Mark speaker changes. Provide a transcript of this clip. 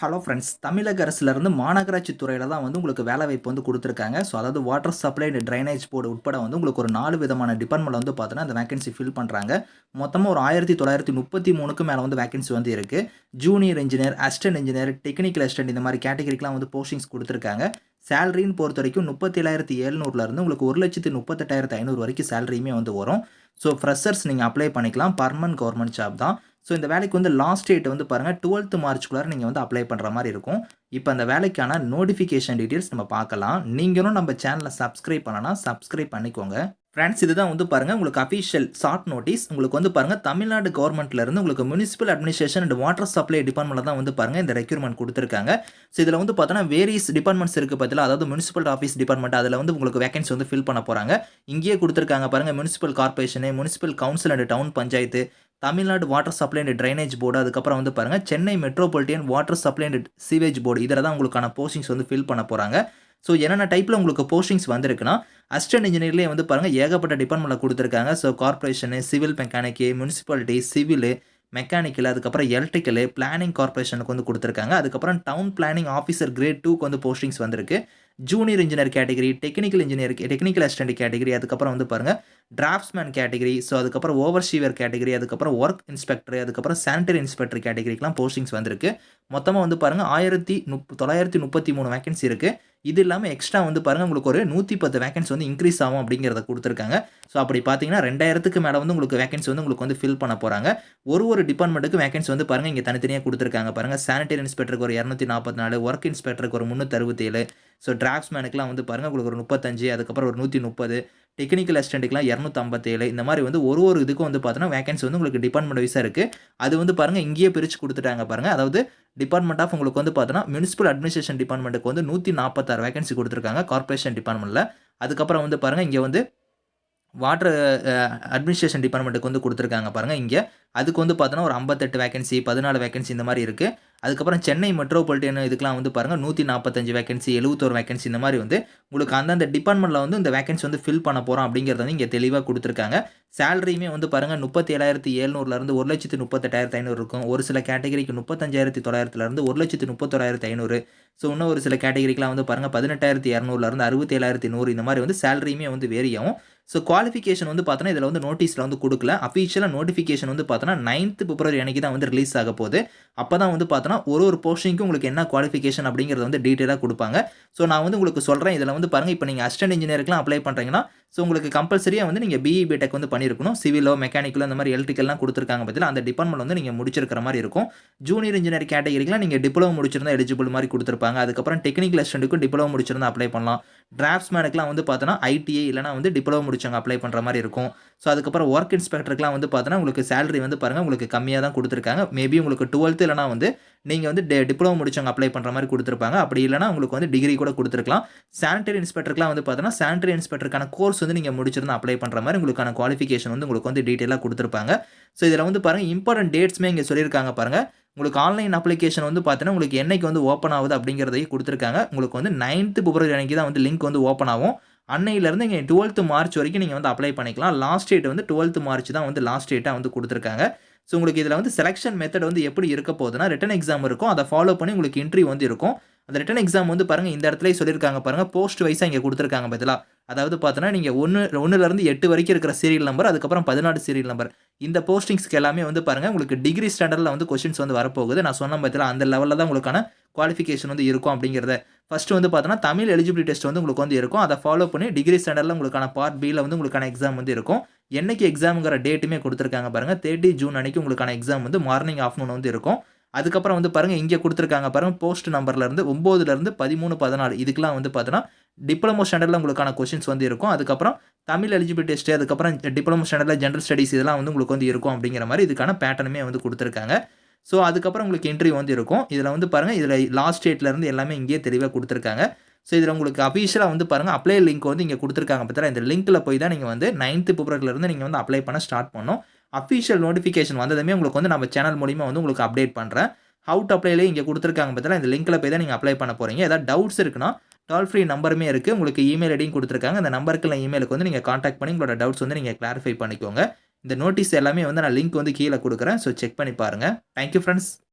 Speaker 1: Hello friends தமிழக அரசுலேருந்து மாநகராட்சி துறையில் தான் வந்து உங்களுக்கு வேலை வாய்ப்பு வந்து கொடுத்துருக்காங்க. ஸோ அதாவது water supply and drainage board உட்பட வந்து உங்களுக்கு ஒரு நாலு விதமான டிபார்ட்மெண்ட்டில் வந்து பார்த்தோன்னா அந்த வேகன்சி ஃபில் பண்ணுறாங்க மொத்தமாக ஒரு ஆயிரத்தி தொள்ளாயிரத்தி முப்பத்தி மூணுக்கு மேலே வந்து வேகன்சி வந்து இருக்குது junior engineer assistant engineer technical assistant இந்த மாதிரி கேட்டகரிக்கெலாம் வந்து போஸ்டிங்ஸ் கொடுத்துருக்காங்க. சேலரின்னு பொறுத்த வரைக்கும் முப்பத்தேழாயிரத்தி எழுநூறுலேருந்து உங்களுக்கு ஒரு லட்சத்து முப்பத்தெட்டாயிரத்து ஐநூறு வரைக்கும் சேலரியுமே வந்து வரும். ஸோ ஃப்ரெஷர்ஸ் நீங்கள் அப்ளை பண்ணிக்கலாம். பர்மனன்ட் கவர்மெண்ட் ஜாப் தான். ஸோ இந்த வேலைக்கு வந்து லாஸ்ட் டேட் வந்து பாருங்கள் டுவெல்த் மார்ச்குள்ளார நீங்கள் வந்து அப்ளை பண்ணுற மாதிரி இருக்கும். இப்போ அந்த வேலைக்கான நோட்டிஃபிகேஷன் டீட்டெயில்ஸ் நம்ம பார்க்கலாம். நீங்களும் நம்ம சேனலை சப்ஸ்கிரைப் பண்ணலாம் சப்ஸ்கிரைப் பண்ணிக்கோங்க. ஃப்ரெண்ட்ஸ் இதுதான் வந்து பாருங்கள் உங்களுக்கு அஃபிஷியல் ஷார்ட் நோட்டீஸ் உங்களுக்கு வந்து பாருங்கள் தமிழ்நாடு கவர்மெண்ட்லேருந்து உங்களுக்கு municipal administration and water supply டிபார்ட்மெண்ட்டில் தான் வந்து பாருங்கள் இந்த ரெக்யூர்மெண்ட் கொடுத்துருக்காங்க. ஸோ இதில் வந்து பார்த்தோன்னா வேரியஸ் டிபார்ட்மெண்ட்ஸ் இருக்குது பார்த்தீங்களா அதாவது முனிசிபல் ஆஃபீஸ் டிபார்ட்மெண்ட் அதில் வந்து உங்களுக்கு வேகன்சி வந்து ஃபில் பண்ண போகிறாங்க இங்கேயே கொடுத்துருக்காங்க பாருங்கள் municipal corporation municipal council and town panchayat. Tamil Nadu water supply and drainage board அதுக்கப்புறம் வந்து பாருங்கள் Chennai metropolitan water supply and sewage board இதில் தான் உங்களுக்கான போஸ்டிங்ஸ் வந்து ஃபில் பண்ண போகிறாங்க ஸோ என்னென்ன டைப்பில் உங்களுக்கு போஸ்டிங்ஸ் வந்திருக்குன்னா அசிஸ்டன்ட் இன்ஜினியர்லேயே வந்து பாருங்கள் ஏகப்பட்ட டிபார்ட்மெண்ட்டில் கொடுத்துருக்காங்க. So corporation civil mechanic municipality civil mechanical அதுக்கப்புறம் எலக்ட்ரிக்கல் பிளானிங் கார்பரேஷனுக்கு வந்து கொடுத்துருக்காங்க. அதுக்கப்புறம் டவுன் பிளானிங் ஆஃபீஸர் கிரேட் டூக்கு வந்து போஸ்டிங்ஸ் வந்திருக்கு. Junior engineer category technical engineer technical assistant category அதுக்கப்புறம் வந்து பாருங்கள் டிராஃப்ட்ஸ்மேன் கேட்டகரி ஸோ அதுக்கப்புறம் ஓவர்சீவர் கேட்டகரி அதுக்கப்புறம் ஒர்க் இன்ஸ்பெக்டர் அதுக்கப்புறம் சானிட்டரி இன்ஸ்பெக்டர் கேட்டகரிக்கெலாம் போஸ்டிங்ஸ் வந்திருக்கு. மொத்தமாக வந்து பாருங்கள் ஆயிரத்தி முப் தொள்ளாயிரத்தி முப்பத்தி மூணு வேகன்சி இருக்குது இது இல்லாமல் எக்ஸ்ட்ரா வந்து பாருங்கள் உங்களுக்கு ஒரு நூற்றி பத்து வேகன்சி வந்து இன்க்ரீஸ் ஆகும் அப்படிங்கிறத கொடுத்துருக்காங்க. ஸோ அப்படி பார்த்தீங்கன்னா ரெண்டாயிரத்துக்கு மேலே வந்து உங்களுக்கு வேகன்சி வந்து உங்களுக்கு வந்து ஃபில் பண்ண போகிறாங்க ஒரு ஒரு டிபார்ட்மெண்ட்டுக்கு வேகன்சி வந்து பாருங்கள் இங்கே தனித்தனியாக கொடுத்துருக்காங்க பாருங்கள் சானிட்டரி இன்ஸ்பெக்டருக்கு ஒரு இரநூத்தி நாற்பத்தி நாலு ஒர்க் இன்ஸ்பெக்டருக்கு ஒரு முந்நூற்றி அறுபத்தேழு ஸோ டிராஃப்ட்ஸ்மேனுக்குலாம் வந்து பாருங்கள் உங்களுக்கு ஒரு முப்பத்தஞ்சு அதுக்கப்புறம் ஒரு நூற்றி முப்பது டெக்னிக்கல் அசிஸ்டண்ட்டுக்குலாம் இரநூத்தம்பத்தேழு. இந்த மாதிரி வந்து ஒரு ஒரு இதுக்கும் வந்து பார்த்தோன்னா வேகன்சி வந்து உங்களுக்கு டிபார்ட்மெண்ட் வைஸாக இருக்குது அது வந்து பாருங்கள் இங்கேயே பிரித்து கொடுத்துட்டாங்க பாருங்கள் அதாவது டிபார்ட்மெண்ட் ஆஃப் உங்களுக்கு வந்து பார்த்தோன்னா முனிசிபல் அட்மினிஸ்ட்ரேஷன் டிபார்ட்மெண்ட்டுக்கு வந்து நூற்றி நாற்பத்தாறு வேகன்சி கொடுத்துருக்காங்க கார்பரேஷன் டிபார்ட்மெண்ட்டில் அதுக்கப்புறம் வந்து பாருங்கள் இங்கே வந்து வாட்டர் அட்மினிஸ்ட்ரேஷன் டிபார்ட்மெண்ட்டுக்கு வந்து கொடுத்துருக்காங்க பாருங்கள் இங்கே அதுக்கு வந்து பார்த்தோன்னா ஒரு ஐம்பத்தெட்டு வேகன்சி பதினாலு வேகன்சி இந்த மாதிரி இருக்குது அதுக்கப்புறம் சென்னை மெட்ரோபாலிட்டன் இதுக்கெலாம் வந்து பாருங்கள் நூற்றி நாற்பத்தஞ்சு வேகன்சி எழுபத்தோரு வேகன்சி இந்த மாதிரி வந்து உங்களுக்கு அந்தந்த டிபார்ட்மெண்ட்டில் வந்து இந்த வேகன்சி வந்து ஃபில் பண்ண போகிறோம் அப்படிங்கிறத வந்து இங்கே தெளிவாக கொடுத்துருக்காங்க. சேலரியுமே வந்து பாருங்கள் முப்பத்தி ஏழாயிரத்தி ஏழ்நூறுலேருந்து ஒரு லட்சத்து முப்பத்தெட்டாயிரத்து ஐநூறு இருக்கும். ஒரு சில கேட்டகரிக்கு முப்பத்தஞ்சாயிரத்தி தொள்ளாயிரத்துலேருந்து ஒரு லட்சத்து முப்பத்தொள்ளாயிரத்தி ஐநூறு. ஸோ இன்னும் ஒரு சில கேட்டகரிக்கெலாம் வந்து பாருங்கள் பதினெட்டாயிரத்தி இரநூறுலேருந்து அறுபத்தி ஏழாயிரத்தி நூறு இந்த மாதிரி வந்து சேலரியுமே வந்து வேரியாகும் ஸோ குவாலிஃபிகேஷன் வந்து பார்த்தோன்னா இதில் வந்து நோட்டீஸில் வந்து கொடுக்கல. அஃபீஷியலாக நோட்டிஃபிகேஷன் வந்து பார்த்தோன்னா நைன்த் பிப்ரவரி அன்றைக்கி தான் வந்து ரிலீஸ் ஆக போகுது. அப்போ தான் வந்து பார்த்தோன்னா ஒரு ஒரு போஸ்டிங்க்கும் உங்களுக்கு என்ன குவாலிஃபிகேஷன் அப்படிங்கிறத வந்து டீட்டெயிலாக கொடுப்பாங்க. ஸோ நான் வந்து உங்களுக்கு சொல்கிறேன் இதில் வந்து பாருங்கள் இப்போ நீங்கள் அசிஸ்டன்ட் இன்ஜினியருக்குலாம் அப்ளை பண்ணுறீங்கன்னா ஸோ உங்களுக்கு கம்பல்சரியாக வந்து நீங்கள் பிஇ பிடெக் வந்து பண்ணியிருக்கணும் சிவிலோ மெக்கானிக்கலோ இந்த மாதிரி எலக்ட்ரிக்கல்லாம் கொடுத்துருக்காங்க பற்றியில் அந்த டிபார்ட்மெண்ட் வந்து நீங்கள் முடிச்சிருக்கிற மாதிரி இருக்கும். ஜூனியர் இன்ஜினியர் கேட்டகரிக்கெலாம் நீங்கள் டிப்ளமோ முடிச்சிருந்தா எலிஜிபிள் மாதிரி கொடுத்துருப்பாங்க. அதுக்கப்புறம் டெக்னிக்கல் அசிஸ்டண்ட்டுக்கும் டிப்ளமோ முடிச்சிருந்தா அப்ளை பண்ணலாம். டிராஃப்ட்ஸ்மேனுக்குலாம் வந்து பார்த்தோன்னா ஐடிஐ இல்லைனா வந்து டிப்ளமோ முடிச்சவங்க அப்ளை பண்ணுற மாதிரி இருக்கும். ஸோ அதுக்கப்புறம் ஒர்க் இன்ஸ்பெக்டருக்குலாம் வந்து பார்த்தோன்னா உங்களுக்கு சேலரி வந்து பாருங்கள் உங்களுக்கு கம்மியாக தான் கொடுத்துருக்காங்க. மேபி உங்களுக்கு டுவெல்த்து இல்லைனா வந்து நீங்கள் வந்து டே டிப்ளமோ முடிச்சவங்க அப்ளை பண்ணுற மாதிரி கொடுத்துருப்பாங்க. அப்படி இல்லைனா உங்களுக்கு வந்து டிகிரி கூட கொடுத்துருக்கலாம். சானிட்டரி இன்ஸ்பெக்டருக்குலாம் வந்து பார்த்தோன்னா சானிட்டரி இன்ஸ்பெக்டருக்கான கோர்ஸ் வந்து நீங்கள் முடிச்சிருந்தா அப்ளை பண்ணுற மாதிரி உங்களுக்கான குவாலிஃபிகேஷன் வந்து உங்களுக்கு வந்து டீட்டெயிலாக கொடுத்துருப்பாங்க. ஸோ இதில் வந்து பாருங்கள் இம்பார்ட்டன்ட் டேட்ஸுமே இங்கே சொல்லியிருக்காங்க பாருங்கள் உங்களுக்கு ஆன்லைன் அப்ளிகேஷன் வந்து பார்த்தீங்கன்னா உங்களுக்கு என்னைக்கு வந்து ஓப்பன் ஆகுது அப்படிங்கிறதையும் கொடுத்துருக்காங்க. உங்களுக்கு வந்து நைன்த்து பிப்ரவரி அன்றைக்கி தான் வந்து லிங்க் வந்து ஓப்பன் ஆகும். அன்னையிலேருந்து இங்கே டுவெல்த்து மார்ச் வரைக்கும் நீங்கள் வந்து அப்ளை பண்ணிக்கலாம். லாஸ்ட் டேட் வந்து டுவெல்த்து மார்ச் தான் வந்து லாஸ்ட் டேட்டாக வந்து கொடுத்துருக்காங்க. ஸோ உங்களுக்கு இதில் வந்து செலெக்ஷன் மெத்தட் வந்து எப்படி இருக்க போகுதுன்னா ரிட்டன் எக்ஸாம் இருக்கும். அதை ஃபாலோ பண்ணி உங்களுக்கு இன்ட்ரிவ் வந்து இருக்கும். அந்த ரிட்டன் எக்ஸாம் வந்து பாருங்கள் இந்த இடத்துல சொல்லியிருக்காங்க பாருங்கள் போஸ்ட் வைஸாக இங்கே கொடுத்துருக்காங்க பதிலாக அதாவது பார்த்தோன்னா நீங்கள் ஒன்று ஒன்றுலேருந்து எட்டு வரைக்கும் இருக்கிற சீரியல் நம்பர் அதுக்கப்புறம் பதினாறு சீரியல் நம்பர் இந்த போஸ்டிங்ஸ்க்கு எல்லாமே வந்து பாருங்கள் உங்களுக்கு டிகிரி ஸ்டாண்டர்டில் வந்து கொஷின்ஸ் வந்து வரப்போகுது. நான் சொன்ன பற்றில அந்த லெவலில் தான் உங்களுக்கான குவாலிஃபிகேஷன் வந்து இருக்கும் அப்படிங்கிறத. ஃபஸ்ட்டு வந்து பார்த்தோன்னா தமிழ் எலிஜிபிலிட்டி டெஸ்ட் வந்து உங்களுக்கு வந்து இருக்கும். அதை ஃபாலோ பண்ணி டிகிரி ஸ்டாண்டர்டில் உங்களுக்கான பார்ட் பியில் வந்து உங்களுக்கான எக்ஸாம் வந்து இருக்கும். என்னைக்கு எக்ஸாமுங்கிற டேட்டுமே கொடுத்துருக்காங்க பாருங்கள் தேர்ட்டி ஜூன் அன்றைக்கி உங்களுக்கான எக்ஸாம் வந்து மார்னிங் ஆஃப்டர்நூன் வந்து இருக்கும். அதுக்கப்புறம் வந்து பாருங்கள் இங்கே கொடுத்துருக்காங்க பாருங்கள் போஸ்ட் நம்பர்லேருந்து ஒம்போதுலேருந்து பதிமூணு பதினாலு. இதுக்கெலாம் வந்து பார்த்தோன்னா டிப்ளமோ ஸ்டாண்டர்டில் உங்களுக்கான கொஷின்ஸ் வந்து இருக்கும். அதுக்கப்புறம் தமிழ் எலிஜிபிலிட்டி டெஸ்ட் அதுக்கப்புறம் டிப்ளமோ ஸ்டாண்டர்டில் ஜென்ரல் ஸ்டடீஸ் இதெல்லாம் வந்து உங்களுக்கு வந்து இருக்கும் அப்படிங்கிற மாதிரி இதுக்கான பேட்டர்னுமே வந்து கொடுத்துருக்காங்க. ஸோ அதுக்கப்புறம் உங்களுக்கு இன்டர்வியூ வந்து இருக்கும் இதில் வந்து பாருங்கள் இதில் லாஸ்ட் டேட்லேருந்து எல்லாமே இங்கேயே தெளிவாக கொடுத்துருக்காங்க. ஸோ இதில் உங்களுக்கு அஃபீஷியலாக வந்து பாருங்கள் அப்ளை லிங்க் வந்து இங்கே கொடுத்துருக்காங்க பார்த்தா இந்த லிங்க்கில் போய் தான் நீங்கள் வந்து நைன்த்து பிப்ரவரிலேருந்து நீங்கள் வந்து அப்ளை பண்ண ஸ்டார்ட் பண்ணணும். அஃபீஷியல் நோட்டிஃபிகேஷன் வந்ததுமே உங்களுக்கு வந்து நம்ம சேனல் மூலிமா வந்து உங்களுக்கு அப்டேட் பண்ணுறேன் ஹவு டு அப்ளைலேயே இங்கே கொடுத்துருக்காங்க பார்த்தா இந்த லிங்க்கில் போய் தான் நீங்கள் அப்ளை பண்ண போகிறீங்க ஏதாவது டவுட்ஸ் இருக்குன்னா டால் ஃப்ரீ நம்பருமே இருக்குது உங்களுக்கு இமெயில் ஐடியும் கொடுத்துருக்காங்க. அந்த நம்பருக்கு இல்லை இமெயிலுக்கு வந்து நீங்கள் காண்டாக்ட் பண்ணி உங்களோட டவுட்ஸ் வந்து நீங்கள் கிளாரிஃபை பண்ணிக்கோங்க. இந்த நோட்டீஸ் எல்லாமே வந்து நான் லிங்க் வந்து கீழே கொடுக்குறேன். ஸோ செக் பண்ணி பாருங்கள் தேங்க்யூ ஃப்ரெண்ட்ஸ்